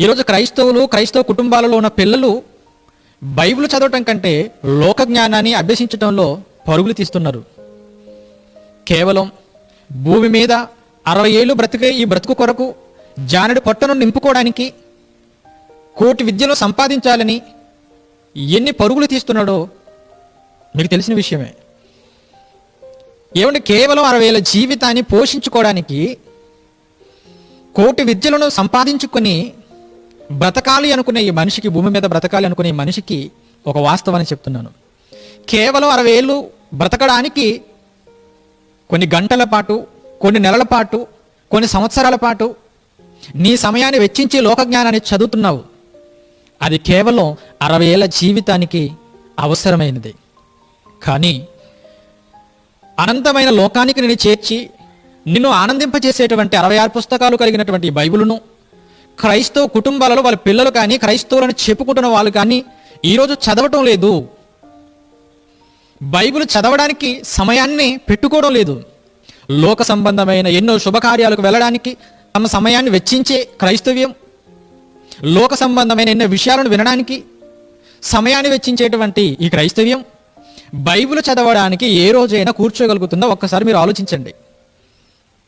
ఈరోజు క్రైస్తవులు క్రైస్తవ కుటుంబాలలో ఉన్న పిల్లలు బైబిల్ చదవటం కంటే లోక జ్ఞానాన్ని అభ్యసించడంలో పరుగులు తీస్తున్నారు. కేవలం భూమి మీద అరవై ఏళ్ళు బ్రతికే ఈ బ్రతుకు కొరకు జానడి పొట్టను నింపుకోవడానికి కోటి విద్యలో సంపాదించాలని ఎన్ని పరుగులు తీస్తున్నాడో మీకు తెలిసిన విషయమే. ఏమంటే కేవలం అరవై ఏళ్ళ జీవితాన్ని పోషించుకోవడానికి కోటి విద్యలను సంపాదించుకొని బ్రతకాలి అనుకునే ఈ మనిషికి భూమి మీద బ్రతకాలి అనుకునే ఈ మనిషికి ఒక వాస్తవాన్ని చెప్తున్నాను. కేవలం అరవై ఏళ్ళు బ్రతకడానికి కొన్ని గంటల పాటు కొన్ని నెలల పాటు కొన్ని సంవత్సరాల పాటు నీ సమయాన్ని వెచ్చించి లోకజ్ఞానాన్ని చదువుతున్నావు. అది కేవలం అరవై ఏళ్ళ జీవితానికి అవసరమైనది. కానీ అనంతమైన లోకానికి నేను చేర్చి నిన్ను ఆనందింపచేసేటువంటి అరవై ఆరు పుస్తకాలు కలిగినటువంటి బైబిలును క్రైస్తవ కుటుంబాలలో వాళ్ళ పిల్లలు కానీ క్రైస్తవులను చెప్పుకుంటున్న వాళ్ళు కానీ ఈరోజు చదవటం లేదు. బైబిల్ చదవడానికి సమయాన్ని పెట్టుకోవడం లేదు. లోక సంబంధమైన ఎన్నో శుభకార్యాలకు వెళ్ళడానికి తమ సమయాన్ని వెచ్చించే క్రైస్తవ్యం లోక సంబంధమైన ఎన్నో విషయాలను వినడానికి సమయాన్ని వెచ్చించేటువంటి ఈ క్రైస్తవ్యం బైబిల్ చదవడానికి ఏ రోజైనా కూర్చోగలుగుతుందో ఒక్కసారి మీరు ఆలోచించండి.